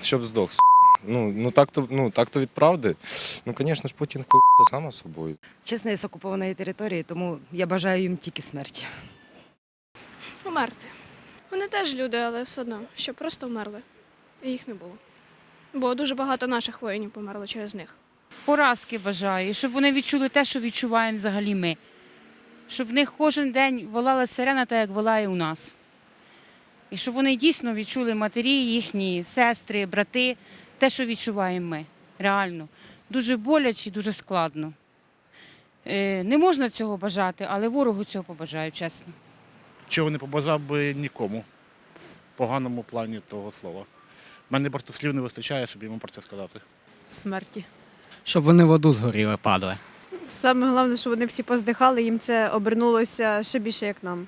щоб здох. Ну, ну так то ну так то від правди. Ну, звісно ж, Путін хуй сам собою. Чесно, я з окупованої території, тому я бажаю їм тільки смерті. Померти. Вони теж люди, але все одно, щоб просто вмерли. І їх не було. Бо дуже багато наших воїнів померло через них. поразки бажаю, і щоб вони відчули те, що відчуваємо взагалі ми. Щоб в них кожен день волала сирена, так як волає у нас. І щоб вони дійсно відчули матері, їхні сестри, брати, те, що відчуваємо ми. Реально. Дуже боляче і дуже складно. Е, Не можна цього бажати, але ворогу цього побажаю, чесно. чого не побажав би нікому в поганому плані того слова. У мене просто слів не вистачає, щоб йому про це сказати. смерті. Щоб вони в аду згоріли, падали. Саме головне, що вони всі поздихали, їм це обернулося ще більше, як нам.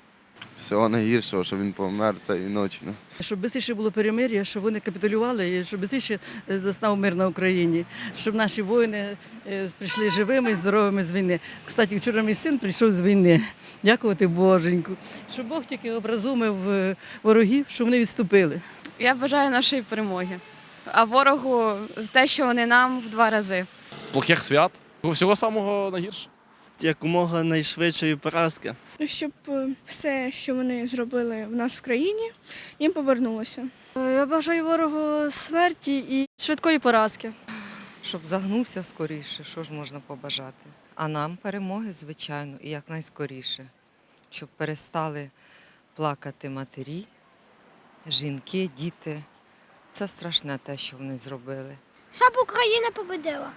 Всього найгіршого, що він помер цієї ночі. Ну. Щоб швидше було перемир'я, щоб вони капітулювали і щоб швидше застав мир на Україні, щоб наші воїни е, прийшли живими і здоровими з війни. Кстати, вчора мій син прийшов з війни. Дякувати Боженьку. Щоб Бог тільки образумив е, ворогів, щоб вони відступили. Я бажаю нашої перемоги. А ворогу те, що вони нам в два рази. плохих свят. Всього самого найгірше. Якомога найшвидшої поразки. Щоб е, все, що вони зробили в нас в країні, їм повернулося. Я бажаю ворогу смерті і швидкої поразки. Щоб загнувся скоріше, що ж можна побажати. А нам перемоги, звичайно, і якнайскоріше. Щоб перестали плакати матері, жінки, діти. Це страшне те, що вони зробили. Щоб Україна победила.